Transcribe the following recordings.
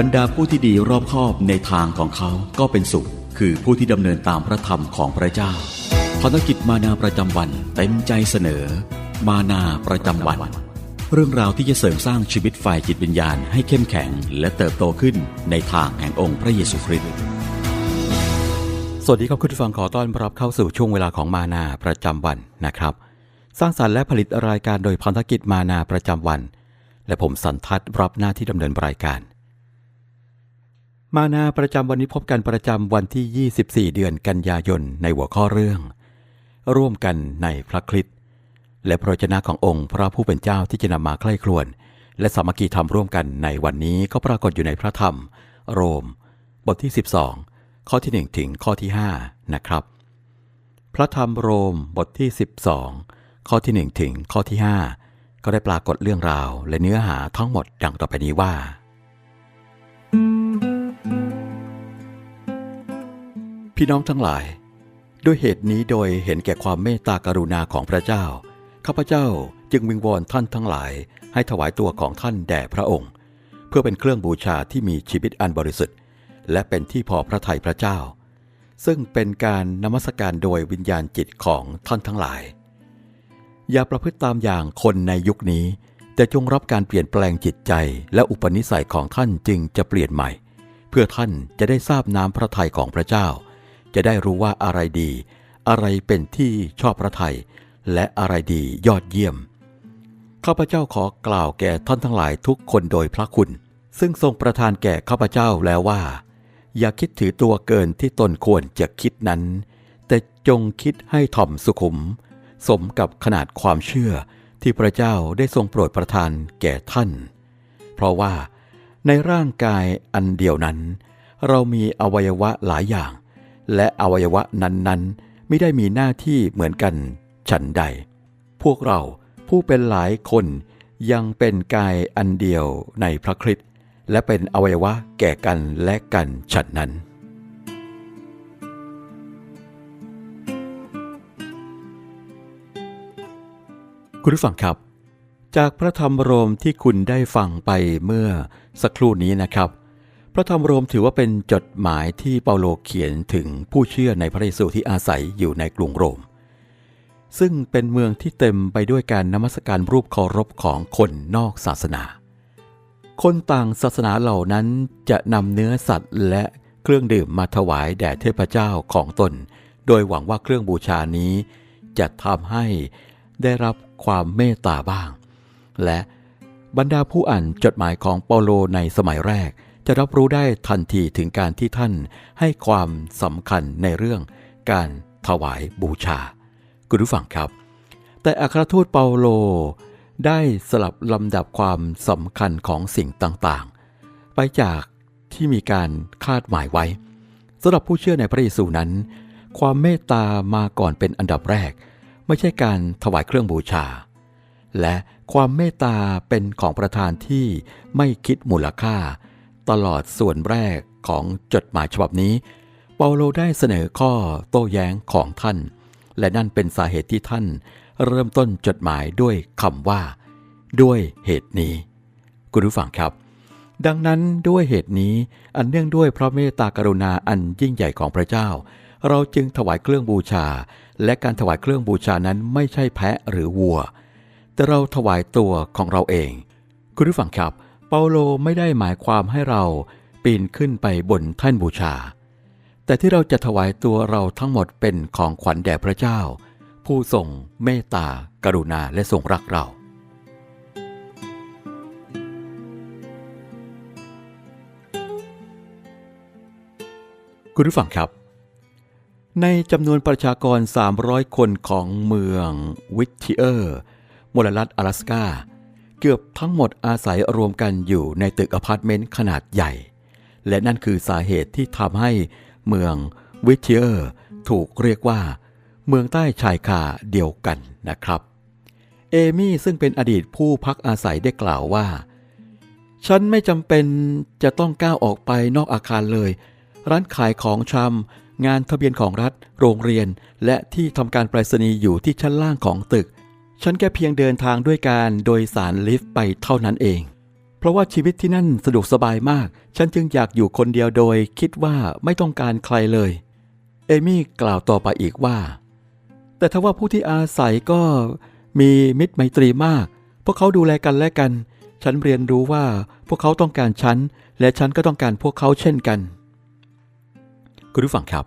บรรดาผู้ที่ดีรอบคอบในทางของเขาก็เป็นสุข คือผู้ที่ดำเนินตามพระธรรมของพระเจ้าภารกิจมานาประจำวันเต็มใจเสนอ มานาประจำวัน เรื่องราวที่จะเสริมสร้างชีวิตฝ่ายจิตวิญญาณให้เข้มแข็ง และเติบโตขึ้นในทางแห่งองค์พระเยซูคริสต์สวัสดีครับคุณผู้ฟังขอต้อนรับเข้าสู่ช่วงเวลาของมานาประจำวันนะครับ สร้างสรรค์และผลิตรายการโดยพันธกิจมานาประจำวัน และผมสันทัศน์รับหน้าที่ดำเนินรายการ มานาประจำวันนี้พบกันประจำวันที่ 24 เดือนกันยายนในหัวข้อเรื่อง ร่วมกันในพระคริสต์และพระวจนะขององค์พระผู้เป็นเจ้าที่จะนำมาใคร่ครวญและสามัคคีธรรมร่วมกันในวันนี้ก็ปรากฏอยู่ในพระธรรม โรม บทที่ 12 ข้อที่ 1 ถึงข้อที่ 5 นะครับ พระธรรมโรมบทที่ 12 ข้อที่ 1 ถึงข้อที่ 5 ก็ได้ปรากฏเรื่องราวและเนื้อหาทั้งหมดดังต่อไปนี้ว่า พี่น้องทั้งหลาย ด้วยเหตุนี้โดยเห็นแก่ความเมตตากรุณาของพระเจ้า ข้าพเจ้าจึงวิงวอนท่านทั้งหลาย ให้ถวายตัวของท่านแด่พระองค์ เพื่อเป็นเครื่องบูชาที่มีชีวิตอันบริสุทธิ์ และเป็นที่พอพระทัยพระเจ้า ซึ่งเป็นการนมัสการโดยวิญญาณจิตของท่านทั้งหลาย อย่าประพฤติตามอย่างคนในยุคนี้ แต่จงรับการเปลี่ยนแปลงจิตใจ และอุปนิสัยของท่านจึงจะเปลี่ยนใหม่ เพื่อท่านจะได้ทราบน้ำพระทัยของพระเจ้า จะได้รู้ว่าอะไรดี อะไรเป็นที่ชอบพระทัยและอะไรดียอดเยี่ยม ข้าพเจ้าขอกล่าวแก่ท่านทั้งหลายทุกคนโดยพระคุณ ซึ่งทรงประทานแก่ข้าพเจ้าแล้วว่า อย่าคิดถือตัวเกินที่ตนควรจะคิดนั้น แต่จงคิดให้ถ่อมสุขุม สมกับขนาดความเชื่อที่พระเจ้าได้ทรงโปรดประทานแก่ท่าน เพราะว่าในร่างกายอันเดียวนั้น เรามีอวัยวะหลายอย่าง และอวัยวะนั้นๆ ไม่ได้มีหน้าที่เหมือนกัน ฉันใด พวกเราผู้เป็นหลายคนยังเป็นกายอันเดียวในพระคริสต์และเป็นอวัยวะแก่กันและกันฉันนั้น คุณผู้ฟังครับ จากพระธรรมโรมที่คุณได้ฟังไปเมื่อสักครู่นี้นะครับ พระธรรมโรมถือว่าเป็นจดหมายที่เปาโลเขียนถึงผู้เชื่อในพระเยซูที่อาศัยอยู่ในกรุงโรม ซึ่งเป็นเมืองที่เต็มไปด้วยการนมัสการรูปเคารพของคนนอกศาสนา คนต่างศาสนาเหล่านั้นจะนำเนื้อสัตว์และเครื่องดื่มมาถวายแด่เทพเจ้าของตน โดยหวังว่าเครื่องบูชานี้ จะทำให้ได้รับความเมตตาบ้าง และบรรดาผู้อ่านจดหมายของเปาโลในสมัยแรก จะรับรู้ได้ทันทีถึงการที่ท่านให้ความสำคัญในเรื่องการถวายบูชา คุณผู้ฟังครับ แต่อัครทูตเปาโลได้สลับลำดับความสำคัญของสิ่งต่างๆ ไปจากที่มีการคาดหมายไว้สำหรับผู้เชื่อในพระเยซูนั้น ความเมตตามาก่อนเป็นอันดับแรก ไม่ใช่การถวายเครื่องบูชา และความเมตตาเป็นของประธานที่ไม่คิดมูลค่า ตลอดส่วนแรกของจดหมายฉบับนี้ เปาโลได้เสนอข้อโต้แย้งของท่าน และนั่นเป็นสาเหตุที่ท่าน เริ่มต้นจดหมายด้วยคำว่า ด้วยเหตุนี้ คุณผู้ฟังครับ ดังนั้นด้วยเหตุนี้อันเนื่องด้วยพระเมตตากรุณาอันยิ่งใหญ่ของพระเจ้า เราจึงถวายเครื่องบูชา และการถวายเครื่องบูชานั้นไม่ใช่แพะหรือวัว แต่เราถวายตัวของเราเอง คุณผู้ฟังครับ ปาโลไม่ได้หมายความให้เราปีนขึ้นไปบนแท่นบูชา แต่ที่เราจะถวายตัวเราทั้งหมดเป็นของขวัญแด่พระเจ้า ผู้ทรงเมตตากรุณาและทรงรักเรา คุณผู้ฟังครับ ในจำนวนประชากร 300 คนของเมืองวิทเทียร์มลรัฐ阿拉สกา เกือบทั้งหมดอาศัยรวมกันอยู่ในตึกอพาร์ตเมนต์ขนาดใหญ่ และนั่นคือสาเหตุที่ทำให้เมืองวิเทียร์ถูกเรียกว่า เมืองใต้ชายคาเดียวกันนะครับ เอมี่ซึ่งเป็นอดีตผู้พักอาศัยได้กล่าวว่า ฉันไม่จำเป็นจะต้องก้าวออกไปนอกอาคารเลย ร้านขายของชำงานทะเบียนของรัฐ โรงเรียน และที่ทำการไปรษณีย์อยู่ที่ชั้นล่างของตึก ฉันแค่เพียงเดินทางด้วยการโดยสารลิฟต์ไปเท่านั้นเอง เพราะว่าชีวิตที่นั่นสะดวกสบายมาก ฉันจึงอยากอยู่คนเดียวโดยคิดว่าไม่ต้องการใครเลย เอมี่กล่าวต่อไปอีกว่า แต่ถ้าว่าผู้ที่อาศัยก็มีมิตรไมตรีมาก พวกเขาดูแลกันและกัน ฉันเรียนรู้ว่าพวกเขาต้องการฉัน และฉันก็ต้องการพวกเขาเช่นกัน คุณผู้ฟังครับ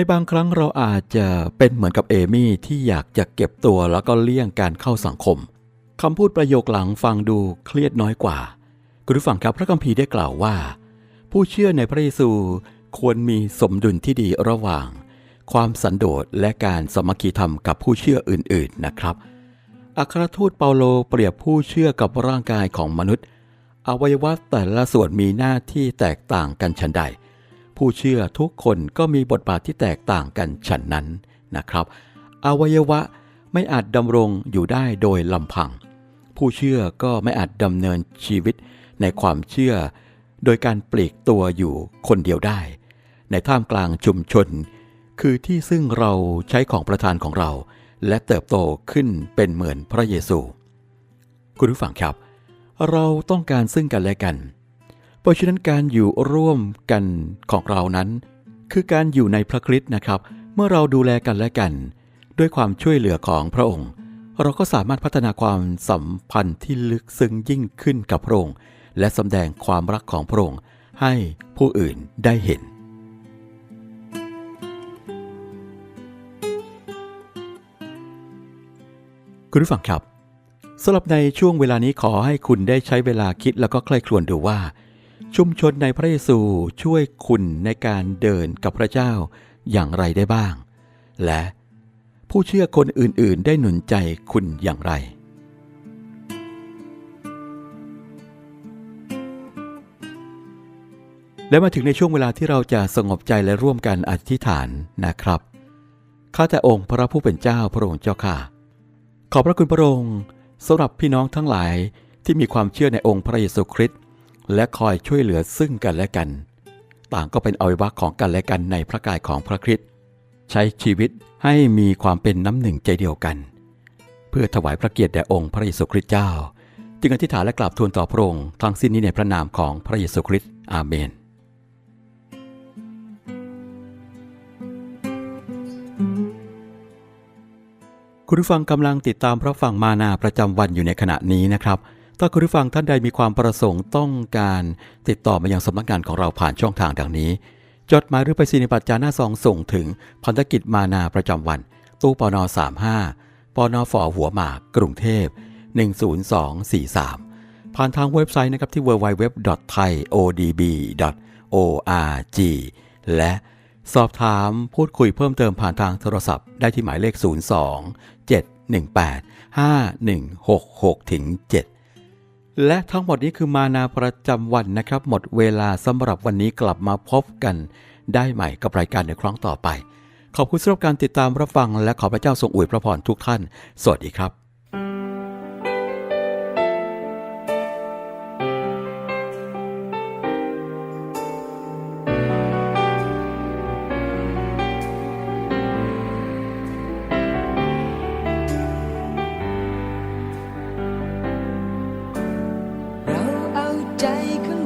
ในบางครั้งเราอาจจะเป็นเหมือนกับเอมี่ที่อยากจะเก็บตัวแล้วก็เลี่ยงการเข้าสังคมคำพูดประโยคหลังฟังดูเครียดน้อยกว่า คุณผู้ฟังครับพระคัมภีร์ได้กล่าวว่า ผู้เชื่อในพระเยซูควรมีสมดุลที่ดีระหว่าง ความสันโดษและการสมัคคีธรรมกับผู้เชื่ออื่นๆนะครับ อัครทูตเปาโลเปรียบผู้เชื่อกับร่างกายของมนุษย์ อวัยวะแต่ละส่วนมีหน้าที่แตกต่างกันฉันใด ผู้เชื่อทุกคนก็มีบทบาทที่แตกต่างกันฉันนั้นนะครับ อวัยวะไม่อาจดำรงอยู่ได้โดยลำพัง ผู้เชื่อก็ไม่อาจดำเนินชีวิตในความเชื่อ โดยการปลีกตัวอยู่คนเดียวได้ ในท่ามกลางชุมชน คือที่ซึ่งเราใช้ของประทานของเรา และเติบโตขึ้นเป็นเหมือนพระเยซู คุณผู้ฟังครับ เราต้องการซึ่งกันและกัน ราะฉะนั้นการอยู่ร่วมกันของเรานั้น คือการอยู่ในพระคริสต์นะครับ เมื่อเราดูแลกันและกัน ด้วยความช่วยเหลือของพระองค์ เราก็สามารถพัฒนาความสัมพันธ์ที่ลึกซึ้งยิ่งขึ้นกับพระองค์และสำแดงความรักของพระองค์ให้ผู้อื่นได้เห็น คุณผู้ฟังครับสำหรับในช่วงเวลานี้ขอให้คุณได้ใช้เวลาคิดแล้วก็ใคร่ครวญดูว่า ชุมชนในพระเยซูช่วยคุณในการเดินกับพระเจ้าอย่างไรได้บ้าง และผู้เชื่อคนอื่นๆ ได้หนุนใจคุณอย่างไร และมาถึงในช่วงเวลาที่เราจะสงบใจและร่วมกันอธิษฐานนะครับ ข้าแต่องค์พระผู้เป็นเจ้าพระองค์เจ้าค่ะ ขอบพระคุณพระองค์สำหรับพี่น้องทั้งหลายที่มีความเชื่อในองค์พระเยซูคริสต์ และคอยช่วยเหลือซึ่งกันและกัน ต่างก็เป็นอวัยวะของกันและกันในพระกายของพระคริสต์ใช้ชีวิตให้มีความเป็นน้ำหนึ่งใจเดียวกัน เพื่อถวายพระเกียรติแด่องค์พระเยซูคริสต์เจ้า จึงอธิษฐานและกราบทูลต่อพระองค์ทั้งสิ้นนี้ในพระนามของพระเยซูคริสต์อาเมนคุณฟังกำลังติดตามพระฟังมานาประจำวันอยู่ในขณะนี้นะครับ ถ้าคุณผู้ฟังท่านใดมีความประสงค์ต้องการติดต่อมายังสำนักงานของเราผ่านช่องทางดังนี้ จดหมายหรือไปรษณียบัตรจานหน้าซองส่งถึงพันธกิจมานาประจำวัน ตู้ปน35ปนฝหัวหมาก กรุงเทพ 10243 ผ่านทางเว็บไซต์นะครับที่ www.thaiodb.org และสอบถามพูดคุยเพิ่มเติมผ่านทางโทรศัพท์ได้ที่หมายเลข 02 718 5166ถึง7 และทั้งหมดนี้คือมานาประจำวันนะครับ หมดเวลาสำหรับวันนี้กลับมาพบกัน ได้ใหม่กับรายการในครั้งต่อไป ขอบคุณสำหรับการติดตามรับฟังและขอพระเจ้าทรงอวยพระพรทุกท่าน สวัสดีครับ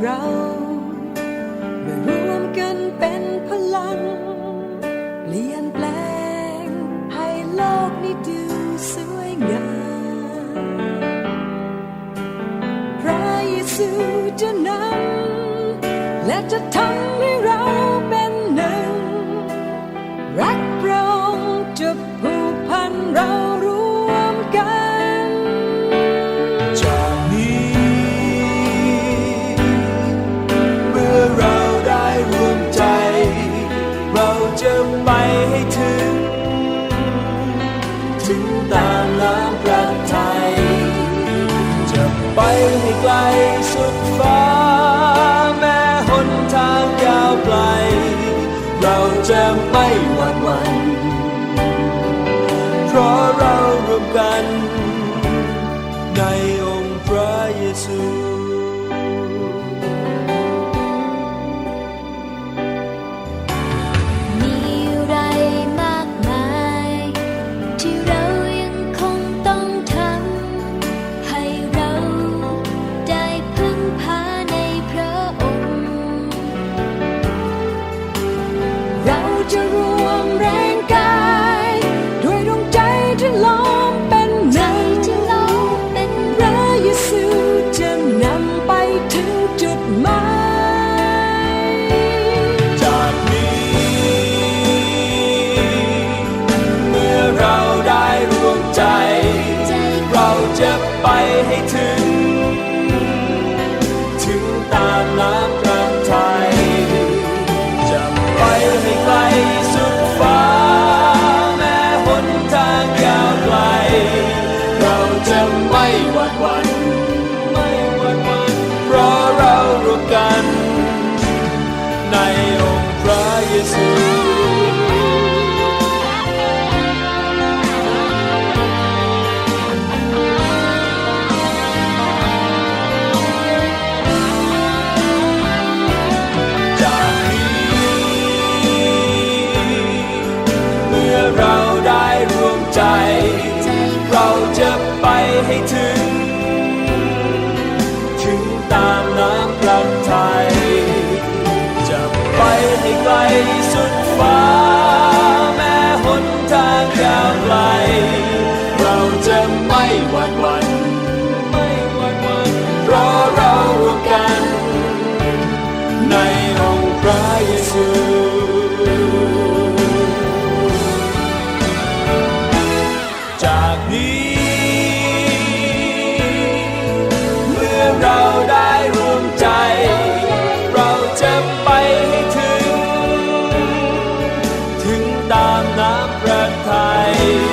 เรามารวมกันเป็นพลัง เปลี่ยนแปลง ให้โลกนี้ดูสวยงามพระเยซูจะนำและจะทำ ให้ไกลสุดฟ้า แม้หนทางยาวไกล เราจะไม่ ตามน้ำพระทัย